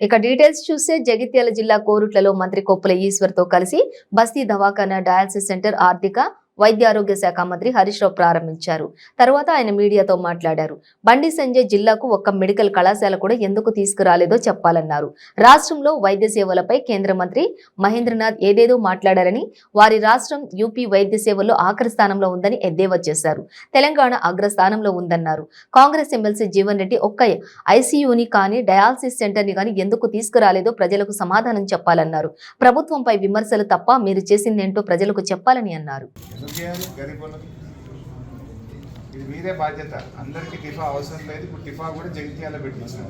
ఇక డీటెయిల్స్ చూస్తే జగిత్యాల జిల్లా కోరుట్లలో మంత్రి కొప్పుల ఈశ్వర్తో కలిసి బస్తీ దవాఖానా డయాలసిస్ సెంటర్ ఆర్థిక వైద్య ఆరోగ్య శాఖ మంత్రి హరీష్ రావు ప్రారంభించారు. తర్వాత ఆయన మీడియాతో మాట్లాడారు. బండి సంజయ్ జిల్లాకు ఒక్క మెడికల్ కళాశాల కూడా ఎందుకు తీసుకురాలేదో చెప్పాలన్నారు. రాష్ట్రంలో వైద్య సేవలపై కేంద్ర మంత్రి మహేంద్రనాథ్ ఏదేదో మాట్లాడారని వారి రాష్ట్రం యూపీ వైద్య సేవల్లో ఆఖరి స్థానంలో ఉందని ఎద్దేవా చేశారు. తెలంగాణ అగ్రస్థానంలో ఉందన్నారు. కాంగ్రెస్ ఎమ్మెల్సీ జీవన్ రెడ్డి ఒక్క ఐసీయూని కానీ డయాలసిస్ సెంటర్ని కానీ ఎందుకు తీసుకురాలేదో ప్రజలకు సమాధానం చెప్పాలన్నారు. ప్రభుత్వంపై విమర్శలు తప్ప మీరు చేసిందేంటో ప్రజలకు చెప్పాలని అన్నారు. చేయాలి గరీబ్ వాళ్ళకి ఇది మీదే బాధ్యత. అందరికీ టిఫా అవసరం లేదు. ఇప్పుడు టిఫా కూడా జగిత్యాల పెట్టించారు.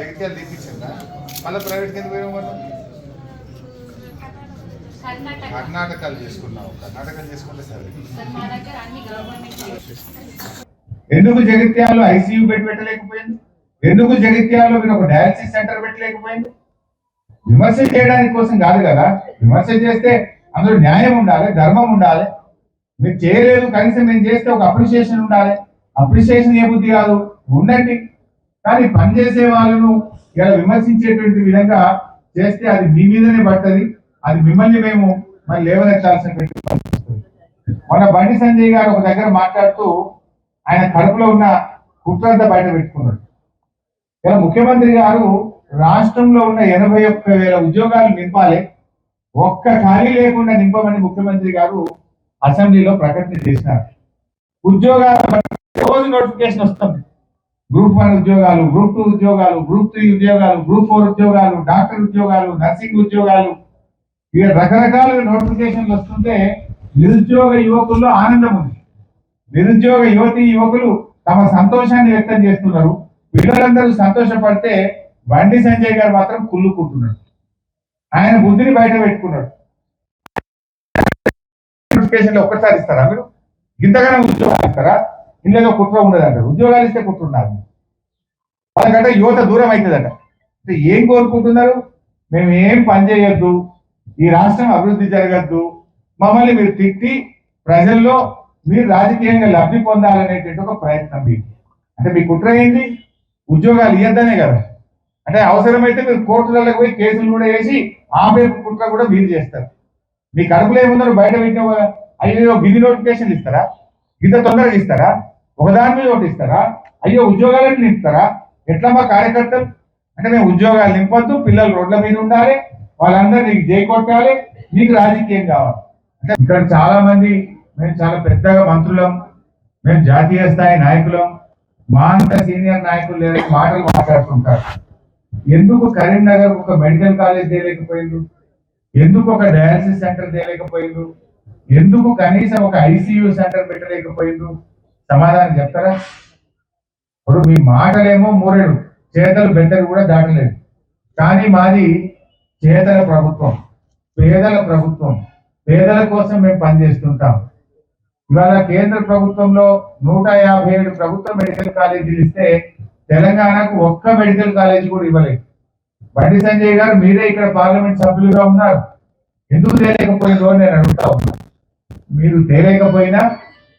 జగిత్యాల తీపించిందా మళ్ళీ ప్రైవేట్ కింద పోయాం మనం. కర్ణాటక. కర్ణాటకలు చేసుకున్నావు కర్ణాటకలు చేసుకుంటే సరే. ఎందుకు జగిత్యాలలో ఐసీయూ బెడ్ పెట్టలేకపోయింది? ఎందుకు జగిత్యాలలో మీరు ఒక డయాలసిస్ సెంటర్ పెట్టలేకపోయింది? విమర్శ చేయడానికి కోసం కాదు కదా? విమర్శ చేస్తే అందులో న్యాయం ఉండాలి ధర్మం ఉండాలి. మీరు చేయలేదు కనీసం మేము చేస్తే ఒక అప్రిషియేషన్ ఉండాలి. అప్రిషియేషన్ ఏ బుద్ధి కాదు. ఉండండి. కానీ పనిచేసే వాళ్ళను ఇలా విమర్శించేటువంటి విధంగా చేస్తే అది మీ మీదనే పడుతుంది. అది మిమ్మల్ని మేము మరి లేవనెత్తాల్సినటువంటి మన మొన్న బండి సంజయ్ గారు ఒక దగ్గర మాట్లాడుతూ ఆయన కడుపులో ఉన్న కుట్రంతా బయట పెట్టుకున్నాడు. ఇలా ముఖ్యమంత్రి గారు రాష్ట్రంలో ఉన్న ఎనభై ఒక్క వేల ఉద్యోగాలు నింపాలి. ఒక్క ఖాళీ లేకుండా నింపమని ముఖ్యమంత్రి గారు అసెంబ్లీలో ప్రకటన చేసినారు ఉద్యోగాలు రోజు నోటిఫికేషన్ వస్తుంది. గ్రూప్ వన్ ఉద్యోగాలు గ్రూప్ టూ ఉద్యోగాలు గ్రూప్ త్రీ ఉద్యోగాలు గ్రూప్ ఫోర్ ఉద్యోగాలు డాక్టర్ ఉద్యోగాలు నర్సింగ్ ఉద్యోగాలు. ఇక రకరకాల నోటిఫికేషన్లు వస్తుంటే నిరుద్యోగ యువకుల్లో ఆనందం ఉంది. నిరుద్యోగ యువతి యువకులు తమ సంతోషాన్ని వ్యక్తం చేస్తున్నారు. పిల్లలందరూ సంతోషపడితే బండి సంజయ్ గారు మాత్రం కుళ్ళుకుంటున్నాడు. ఆయన బుద్ధిని బయట పెట్టుకున్నాడు. నోటిఫికేషన్లు ఒక్కసారి ఇస్తారా మీరు? ఇంతగానే ఉద్యోగాలు ఇస్తారా? ఇందులో కుట్ర ఉండదంట. ఉద్యోగాలు ఇస్తే కుట్ర వాళ్ళకంటే యువత దూరం అవుతుందట. అంటే ఏం కోరుకుంటున్నారు? మేము ఏం పని చేయొద్దు. ఈ రాష్ట్రం అభివృద్ధి జరగద్దు. మమ్మల్ని మీరు తిట్టి ప్రజల్లో మీరు రాజకీయంగా లబ్ధి పొందాలనేటువంటి ఒక ప్రయత్నం మీకు. అంటే మీ కుట్ర ఏంటి? ఉద్యోగాలు ఇవ్వద్దనే కదా. అంటే అవసరమైతే మీరు కోర్టులలో పోయి కేసులు కూడా వేసి ఆపే కుట్ర కూడా మీరు చేస్తారు. మీ కడుపులో ఏముందో బయట పెట్టిన అయ్యో విధి నోటిఫికేషన్ ఇస్తారా? ఇంత తొందరగా ఇస్తారా? ఒకదాని మీద ఒకటి ఇస్తారా? అయ్యో ఉద్యోగాలను ఇస్తారా ఎట్లా మా కార్యకర్తలు? అంటే మేము ఉద్యోగాలు నింపొద్దు పిల్లలు రోడ్ల మీద ఉండాలి వాళ్ళందరూ నీకు జై కొట్టాలి నీకు రాజకీయం కావాలి. అంటే ఇక్కడ చాలా మంది మేము చాలా పెద్దగా మంత్రులం మేము జాతీయ స్థాయి నాయకులం మా అంత సీనియర్ నాయకులు లేని మాటలు మాట్లాడుతుంటారు. ఎందుకు కరీంనగర్ ఒక మెడికల్ కాలేజ్ తేలేకపోయిండు ఎందుకు ఒక డయాలసిస్ సెంటర్ తేలేకపోయిండు ఎందుకు కనీసం ఒక ఐసీయూ సెంటర్ పెట్టలేకపోయిండు సమాధానం చెప్తారా? ఇప్పుడు మీ మాటలేమో మూరెడు చేతలు బెత్తలు కూడా దాటలేదు. కానీ మాది చేతల ప్రభుత్వం పేదల ప్రభుత్వం పేదల కోసం మేము పనిచేస్తుంటాం. ఇవాళ కేంద్ర ప్రభుత్వంలో నూట యాభై ఏడు ప్రభుత్వ మెడికల్ కాలేజీలు ఇస్తే తెలంగాణకు ఒక్క మెడికల్ కాలేజీ కూడా ఇవ్వలేదు. బండి సంజయ్ గారు మీరే ఇక్కడ పార్లమెంట్ సభ్యులుగా ఉన్నారు. ఎందుకు తేలేకపోయిందో అని నేను అడుగుతా ఉన్నా. మీరు తేలేకపోయినా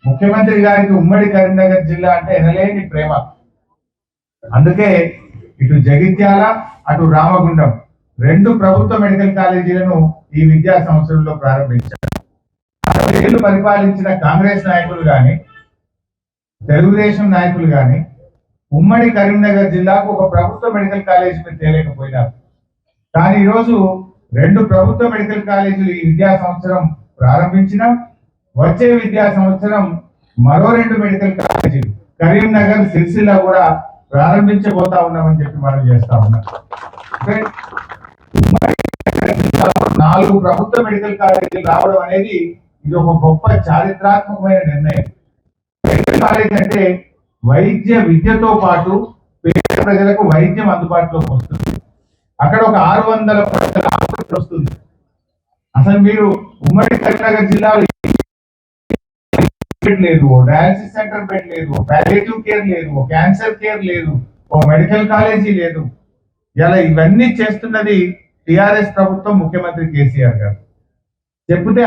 ముఖ్యమంత్రి గారికి ఉమ్మడి కరీంనగర్ జిల్లా అంటే ఎనలేని ప్రేమ. అందుకే ఇటు జగిత్యాల అటు రామగుండం రెండు ప్రభుత్వ మెడికల్ కాలేజీలను ఈ విద్యా సంవత్సరంలో ప్రారంభించారు. అరవై ఏళ్ళు పరిపాలించిన కాంగ్రెస్ నాయకులు కానీ తెలుగుదేశం నాయకులు కానీ ఉమ్మడి కరీంనగర్ జిల్లాకు ఒక ప్రభుత్వ మెడికల్ కాలేజీ మీరు తేలేకపోయినారు. కానీ ఈరోజు రెండు ప్రభుత్వ మెడికల్ కాలేజీలు ఈ విద్యా సంవత్సరం ప్రారంభించినాం. వచ్చే విద్యా సంవత్సరం మరో రెండు మెడికల్ కాలేజీలు కరీంనగర్ సిరిసిల్ల కూడా ప్రారంభించబోతా ఉన్నామని చెప్పి మనం చేస్తా ఉన్నాం. నాలుగు ప్రభుత్వ మెడికల్ కాలేజీలు రావడం అనేది ఇది ఒక గొప్ప చారిత్రాత్మకమైన నిర్ణయం. మెడికల్ కాలేజ్ అంటే వైద్య విద్యతో పాటు పేద ప్రజలకు వైద్యం అందుబాటులోకి వస్తుంది. అక్కడ ఒక ఆరు వందల పడకల ఆసుపత్రి వస్తుంది. అసలు మీరు ఉమ్మడి కరీంనగర్ జిల్లాలో బెడ్ లేదు డయాలసిస్ సెంటర్ బెడ్ లేదు ప్యాలేటివ్ కేర్ లేదు క్యాన్సర్ కేర్ లేదు ఓ మెడికల్ కాలేజీ లేదు. ఇలా ఇవన్నీ చేస్తున్నది టిఆర్ఎస్ ప్రభుత్వం ముఖ్యమంత్రి కేసీఆర్ గారు. చెప్తే